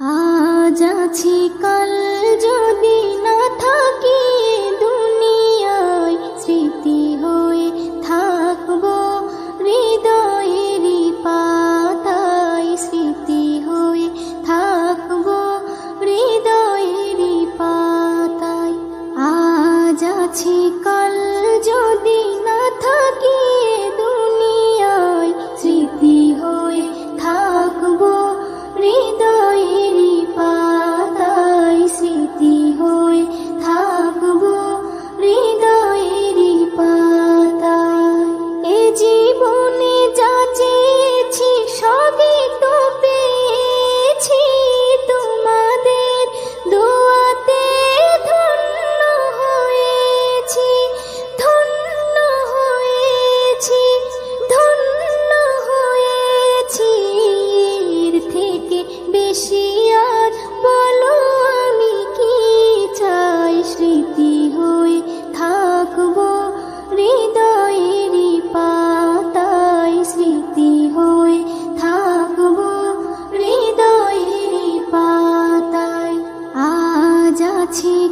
আজ আছি কাল Chỉ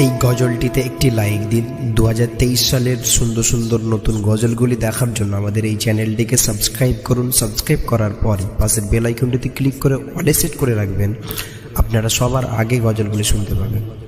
এই গজলটিতে একটি লাইক দিন। দু হাজার তেইশ সালের সুন্দর সুন্দর নতুন গজলগুলি দেখার জন্য আমাদের এই চ্যানেলটিকে সাবস্ক্রাইব করুন। সাবস্ক্রাইব করার পরে পাশের বেলাইকনটিতে ক্লিক করে অলে সেট করে রাখবেন। আপনারা সবার আগে গজলগুলি শুনতে পাবেন।